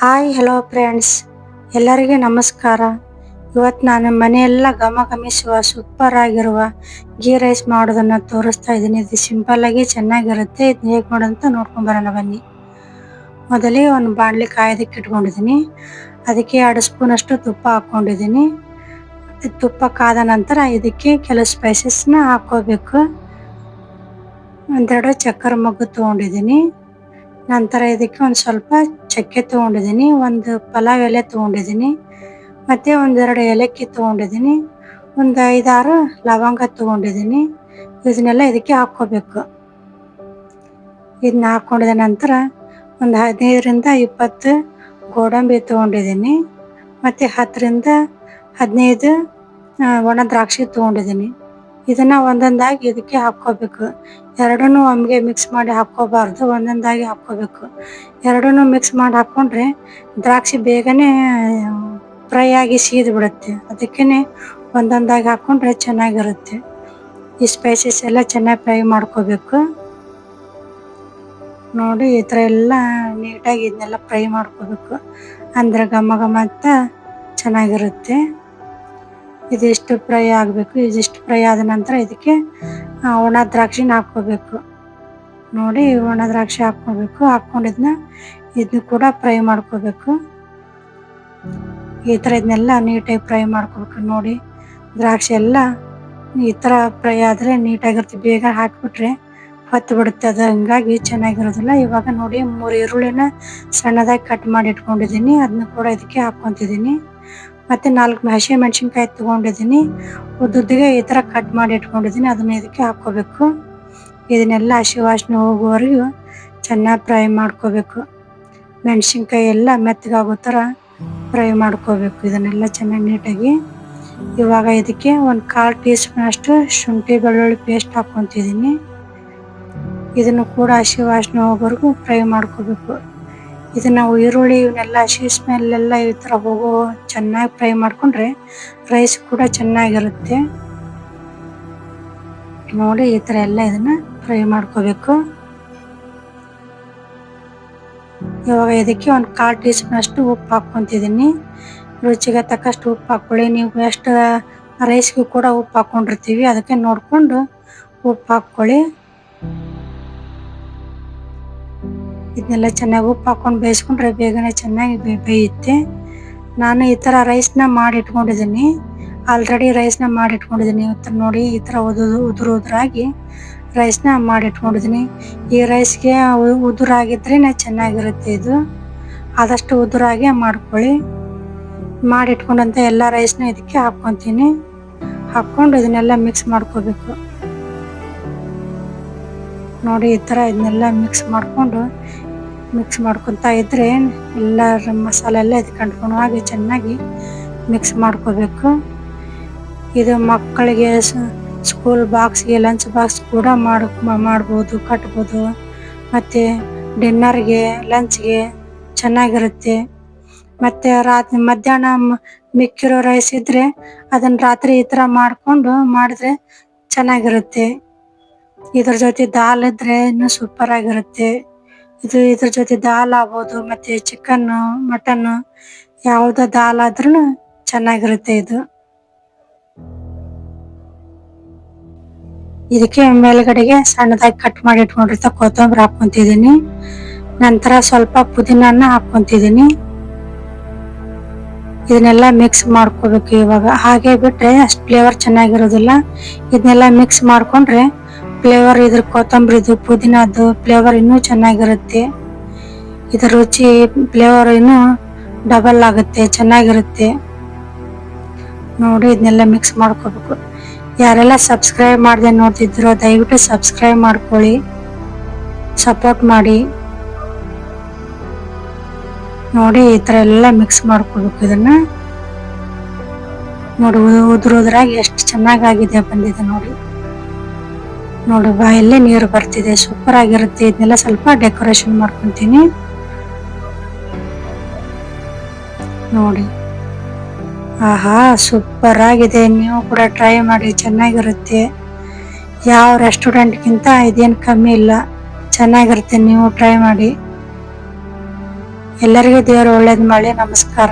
Hi hello friends ಎಲ್ಲರಿಗೆ ನಮಸ್ಕಾರ. ಇವತ್ತು ನಾನು ಮನೆಯೆಲ್ಲ ಘಮ ಘಮಿಸುವ ಸೂಪರ್ ಆಗಿರುವ ಗೀ ರೈಸ್ ಮಾಡೋದನ್ನು ತೋರಿಸ್ತಾ ಇದ್ದೀನಿ. ಇದು ಸಿಂಪಲ್ ಆಗಿ ಚೆನ್ನಾಗಿರುತ್ತೆ. ಇದು ಹೇಗೆ ಮಾಡೋದಂತ ನೋಡ್ಕೊಂಬರೋಣ ಬನ್ನಿ. ಮೊದಲೇ ಒಂದು ಬಾಣಲಿ ಕಾಯೋದಕ್ಕೆ ಇಟ್ಕೊಂಡಿದ್ದೀನಿ. ಅದಕ್ಕೆ ಎರಡು ಸ್ಪೂನಷ್ಟು ತುಪ್ಪ ಹಾಕ್ಕೊಂಡಿದ್ದೀನಿ. ತುಪ್ಪ ಕಾದ ನಂತರ ಇದಕ್ಕೆ ಕೆಲವು ಸ್ಪೈಸಸ್ನ ಹಾಕ್ಕೋಬೇಕು. ಒಂದೆರಡು ಚಕ್ಕರ್ ಮಗ್ಗು ತೊಗೊಂಡಿದ್ದೀನಿ. ನಂತರ ಇದಕ್ಕೆ ಒಂದು ಸ್ವಲ್ಪ ಚಕ್ಕೆ ತೊಗೊಂಡಿದ್ದೀನಿ, ಒಂದು ಪಲಾವ್ ಎಲೆ ತೊಗೊಂಡಿದ್ದೀನಿ, ಮತ್ತು ಒಂದೆರಡು ಏಲಕ್ಕಿ ತೊಗೊಂಡಿದ್ದೀನಿ, ಒಂದು ಐದಾರು ಲವಂಗ ತೊಗೊಂಡಿದ್ದೀನಿ, ಇದನ್ನೆಲ್ಲ ಇದಕ್ಕೆ ಹಾಕ್ಕೋಬೇಕು. ಇದನ್ನ ಹಾಕ್ಕೊಂಡಿದ ನಂತರ ಒಂದು ಹದಿನೈದರಿಂದ ಇಪ್ಪತ್ತು ಗೋಡಂಬಿ ತೊಗೊಂಡಿದ್ದೀನಿ, ಮತ್ತು ಹತ್ತರಿಂದ ಹದಿನೈದು ಒಣ ದ್ರಾಕ್ಷಿ ತೊಗೊಂಡಿದ್ದೀನಿ. ಇದನ್ನ ಒಂದೊಂದಾಗಿ ಇದಕ್ಕೆ ಹಾಕ್ಕೋಬೇಕು. ಎರಡನ್ನೂ ಒಮ್ಮೆಗೆ ಮಿಕ್ಸ್ ಮಾಡಿ ಹಾಕ್ಕೋಬಾರ್ದು, ಒಂದೊಂದಾಗಿ ಹಾಕ್ಕೋಬೇಕು. ಎರಡನ್ನೂ ಮಿಕ್ಸ್ ಮಾಡಿ ಹಾಕ್ಕೊಂಡ್ರೆ ದ್ರಾಕ್ಷಿ ಬೇಗನೆ ಫ್ರೈ ಆಗಿ ಸೀದು ಬಿಡುತ್ತೆ. ಅದಕ್ಕೇ ಒಂದೊಂದಾಗಿ ಹಾಕ್ಕೊಂಡ್ರೆ ಚೆನ್ನಾಗಿರುತ್ತೆ. ಈ ಸ್ಪೈಸಸ್ ಎಲ್ಲ ಚೆನ್ನಾಗಿ ಫ್ರೈ ಮಾಡ್ಕೋಬೇಕು. ನೋಡಿ, ಈ ಥರ ಎಲ್ಲ ನೀಟಾಗಿ ಇದನ್ನೆಲ್ಲ ಫ್ರೈ ಮಾಡ್ಕೋಬೇಕು. ಅಂದರೆ ಘಮ ಘಮ ಅಂತ ಚೆನ್ನಾಗಿರುತ್ತೆ. ಇದಿಷ್ಟು ಫ್ರೈ ಆಗಬೇಕು, ಇದಿಷ್ಟು ಫ್ರೈ ಆದ ನಂತರ ಇದಕ್ಕೆ ಒಣ ದ್ರಾಕ್ಷಿನ ಹಾಕ್ಕೋಬೇಕು. ನೋಡಿ, ಒಣ ದ್ರಾಕ್ಷಿ ಹಾಕ್ಕೋಬೇಕು. ಹಾಕ್ಕೊಂಡಿದ್ನ ಇದನ್ನ ಕೂಡ ಫ್ರೈ ಮಾಡ್ಕೋಬೇಕು. ಈ ಥರ ಇದನ್ನೆಲ್ಲ ನೀಟಾಗಿ ಫ್ರೈ ಮಾಡ್ಕೋಬೇಕು. ನೋಡಿ, ದ್ರಾಕ್ಷಿ ಎಲ್ಲ ಈ ಥರ ಫ್ರೈ ಆದರೆ ನೀಟಾಗಿರುತ್ತೆ. ಬೇಗ ಹಾಕಿಬಿಟ್ರೆ ಹೊತ್ತು ಬಿಡುತ್ತೆ. ಅದು ಹಂಗಾಗಿ ಚೆನ್ನಾಗಿರೋದಿಲ್ಲ. ಇವಾಗ ನೋಡಿ, ಮೂರು ಈರುಳ್ಳಿನ ಸಣ್ಣದಾಗಿ ಕಟ್ ಮಾಡಿ ಇಟ್ಕೊಂಡಿದ್ದೀನಿ. ಅದನ್ನ ಕೂಡ ಇದಕ್ಕೆ ಹಾಕ್ಕೊತಿದ್ದೀನಿ. ಮತ್ತು ನಾಲ್ಕು ಹಸಿ ಮೆಣಸಿನ್ಕಾಯಿ ತೊಗೊಂಡಿದ್ದೀನಿ. ಉದ್ದುದ್ದಿಗೆ ಈ ಥರ ಕಟ್ ಮಾಡಿ ಇಟ್ಕೊಂಡಿದ್ದೀನಿ. ಅದನ್ನ ಇದಕ್ಕೆ ಹಾಕ್ಕೋಬೇಕು. ಇದನ್ನೆಲ್ಲ ಹಸಿ ವಾಸನೆ ಹೋಗುವವರೆಗೂ ಚೆನ್ನಾಗಿ ಫ್ರೈ ಮಾಡ್ಕೋಬೇಕು. ಮೆಣಸಿನ್ಕಾಯಿ ಎಲ್ಲ ಮೆತ್ತಗಾಗೋ ಥರ ಫ್ರೈ ಮಾಡ್ಕೋಬೇಕು. ಇದನ್ನೆಲ್ಲ ಚೆನ್ನಾಗಿ ನೀಟಾಗಿ. ಇವಾಗ ಇದಕ್ಕೆ ಒಂದು ಕಾಲು ಟೀ ಸ್ಪೂನ್ ಶುಂಠಿ ಬೆಳ್ಳುಳ್ಳಿ ಪೇಸ್ಟ್ ಹಾಕ್ಕೊತಿದ್ದೀನಿ. ಇದನ್ನು ಕೂಡ ಹಸಿ ವಾಸನೆ ಹೋಗೋವರೆಗೂ ಫ್ರೈ ಮಾಡ್ಕೋಬೇಕು. ಇದನ್ನ ಈರುಳ್ಳಿ ಇವನ್ನೆಲ್ಲ ಹಸಿ ಮೇಲೆಲ್ಲ ಈ ಥರ ಹೋಗೋ ಚೆನ್ನಾಗಿ ಫ್ರೈ ಮಾಡ್ಕೊಂಡ್ರೆ ರೈಸ್ ಕೂಡ ಚೆನ್ನಾಗಿರುತ್ತೆ. ನೋಡಿ ಈ ಥರ ಎಲ್ಲ ಇದನ್ನ ಫ್ರೈ ಮಾಡ್ಕೋಬೇಕು. ಇವಾಗ ಇದಕ್ಕೆ ಒಂದು ಕಾಲು ಟೀ ಸ್ಪೂನ್ ಉಪ್ಪು ಹಾಕ್ಕೊತಿದ್ದೀನಿ. ರುಚಿಗೆ ತಕ್ಕಷ್ಟು ಉಪ್ಪು ಹಾಕ್ಕೊಳ್ಳಿ ನೀವು ಎಷ್ಟು ರೈಸ್ಗೂ ಕೂಡ ಉಪ್ಪು ಹಾಕ್ಕೊಂಡಿರ್ತೀವಿ ಅದಕ್ಕೆ ನೋಡಿಕೊಂಡು ಉಪ್ಪು ಹಾಕ್ಕೊಳ್ಳಿ ಇದನ್ನೆಲ್ಲ ಚೆನ್ನಾಗಿ ಉಪ್ಪು ಹಾಕೊಂಡು ಬೇಯಿಸ್ಕೊಂಡ್ರೆ ಬೇಗನೆ ಚೆನ್ನಾಗಿ ಬೇಯುತ್ತೆ. ನಾನು ಈ ಥರ ರೈಸ್ನ ಮಾಡಿ ಇಟ್ಕೊಂಡಿದ್ದೀನಿ ಆಲ್ರೆಡಿ ರೈಸ್ನ ಮಾಡಿ ಇಟ್ಕೊಂಡಿದ್ದೀನಿ ಇವತ್ತು ನೋಡಿ ಈ ಥರ ಉದುರು ಉದುರು ಉದುರಾಗಿ ರೈಸ್ನ ಮಾಡಿ ಇಟ್ಕೊಂಡಿದ್ದೀನಿ ಈ ರೈಸ್ಗೆ ಉದುರಾಗಿದ್ರೇ ಚೆನ್ನಾಗಿರುತ್ತೆ ಇದು. ಆದಷ್ಟು ಉದುರಾಗೆ ಮಾಡ್ಕೊಳ್ಳಿ. ಮಾಡಿ ಇಟ್ಕೊಂಡಂತ ಎಲ್ಲ ರೈಸ್ನ ಇದಕ್ಕೆ ಹಾಕ್ಕೊತೀನಿ. ಹಾಕ್ಕೊಂಡು ಇದನ್ನೆಲ್ಲ ಮಿಕ್ಸ್ ಮಾಡ್ಕೋಬೇಕು. ನೋಡಿ ಈ ಥರ ಇದನ್ನೆಲ್ಲ ಮಿಕ್ಸ್ ಮಾಡಿಕೊಂಡು ಮಿಕ್ಸ್ ಮಾಡ್ಕೊತಾ ಇದ್ರೆ ಎಲ್ಲ ಮಸಾಲೆ ಎಲ್ಲ ಇದಕ್ಕೆ ಅಂಟ್ಕೊಂಡು ಹಾಗೆ ಚೆನ್ನಾಗಿ ಮಿಕ್ಸ್ ಮಾಡ್ಕೋಬೇಕು. ಇದು ಮಕ್ಕಳಿಗೆ ಸ್ಕೂಲ್ ಬಾಕ್ಸ್ಗೆ ಲಂಚ್ ಬಾಕ್ಸ್ ಕೂಡ ಮಾಡಿ, ಮಾಡ್ಬೋದು, ಕಟ್ಬೋದು. ಮತ್ತು ಡಿನ್ನರ್ಗೆ ಲಂಚ್ಗೆ ಚೆನ್ನಾಗಿರುತ್ತೆ. ಮತ್ತು ರಾತ್ರಿ ಮಧ್ಯಾಹ್ನ ಮಿಕ್ಕಿರೋ ರೈಸ್ ಇದ್ರೆ ಅದನ್ನ ರಾತ್ರಿ ಈ ಥರ ಮಾಡಿಕೊಂಡು ಮಾಡಿದ್ರೆ ಚೆನ್ನಾಗಿರುತ್ತೆ. ಇದ್ರ ಜೊತೆ ದಾಲ್ ಇದ್ರೆ ಇನ್ನೂ ಸೂಪರ್ ಆಗಿರುತ್ತೆ. ಇದು ಇದ್ರ ಜೊತೆ ದಾಲ್ ಆಗ್ಬೋದು, ಮತ್ತೆ ಚಿಕನ್ ಮಟನ್ ಯಾವ್ದ ದಾಲ್ ಆದ್ರೂ ಚೆನ್ನಾಗಿರುತ್ತೆ ಇದು. ಇದಕ್ಕೆ ಮೇಲ್ಗಡೆಗೆ ಸಣ್ಣದಾಗಿ ಕಟ್ ಮಾಡಿ ಇಟ್ಕೊಂಡಿರ್ತ ಕೊತ್ತಂಬರಿ ಹಾಕೊಂತಿದೀನಿ ನಂತರ ಸ್ವಲ್ಪ ಪುದೀನನ್ನ ಹಾಕೊಂತಿದೀನಿ ಇದನ್ನೆಲ್ಲ ಮಿಕ್ಸ್ ಮಾಡ್ಕೋಬೇಕು ಇವಾಗ. ಹಾಗೆ ಬಿಟ್ರೆ ಅಷ್ಟು ಫ್ಲೇವರ್ ಚೆನ್ನಾಗಿರೋದಿಲ್ಲ. ಇದನ್ನೆಲ್ಲ ಮಿಕ್ಸ್ ಮಾಡ್ಕೊಂಡ್ರೆ ಫ್ಲೇವರ್ ಇದ್ರ ಕೊತ್ತಂಬರಿದು ಪುದೀನದ್ದು ಫ್ಲೇವರ್ ಇನ್ನೂ ಚೆನ್ನಾಗಿರುತ್ತೆ. ಇದ್ರ ರುಚಿ, ಫ್ಲೇವರ್ ಇನ್ನೂ ಡಬಲ್ ಆಗುತ್ತೆ, ಚೆನ್ನಾಗಿರುತ್ತೆ. ನೋಡಿ ಇದನ್ನೆಲ್ಲ ಮಿಕ್ಸ್ ಮಾಡ್ಕೋಬೇಕು. ಯಾರೆಲ್ಲ ಸಬ್ಸ್ಕ್ರೈಬ್ ಮಾಡದೆ ನೋಡ್ತಿದ್ರೋ, ದಯವಿಟ್ಟು ಸಬ್ಸ್ಕ್ರೈಬ್ ಮಾಡ್ಕೊಳ್ಳಿ. ಸಪೋರ್ಟ್ ಮಾಡಿ. ನೋಡಿ, ಈ ಥರ ಎಲ್ಲ ಮಿಕ್ಸ್ ಮಾಡ್ಕೋಬೇಕು ಇದನ್ನು. ನೋಡಿ ಉದುರು ಎಷ್ಟು ಚೆನ್ನಾಗಾಗಿದೆ ಬಂದಿದೆ ನೋಡಿ. ನೋಡಿ ಬಾಯಲ್ಲೇ ನೀರು ಬರ್ತಿದೆ. ಸೂಪರ್ ಆಗಿರುತ್ತೆ. ಇದನ್ನೆಲ್ಲ ಸ್ವಲ್ಪ ಡೆಕೋರೇಷನ್ ಮಾಡ್ಕೊಂತೀನಿ. ನೋಡಿ. ಆಹಾ ಸೂಪರ್ ಆಗಿದೆ. ನೀವು ಕೂಡ ಟ್ರೈ ಮಾಡಿ, ಚೆನ್ನಾಗಿರುತ್ತೆ. ಯಾವ ರೆಸ್ಟೋರೆಂಟ್ಗಿಂತ ಇದೇನು ಕಮ್ಮಿ ಇಲ್ಲ. ಚೆನ್ನಾಗಿರುತ್ತೆ. ನೀವು ಟ್ರೈ ಮಾಡಿ. ಎಲ್ಲರಿಗೂ ದೇವರು ಒಳ್ಳೇದು ಮಾಡಿ ನಮಸ್ಕಾರ.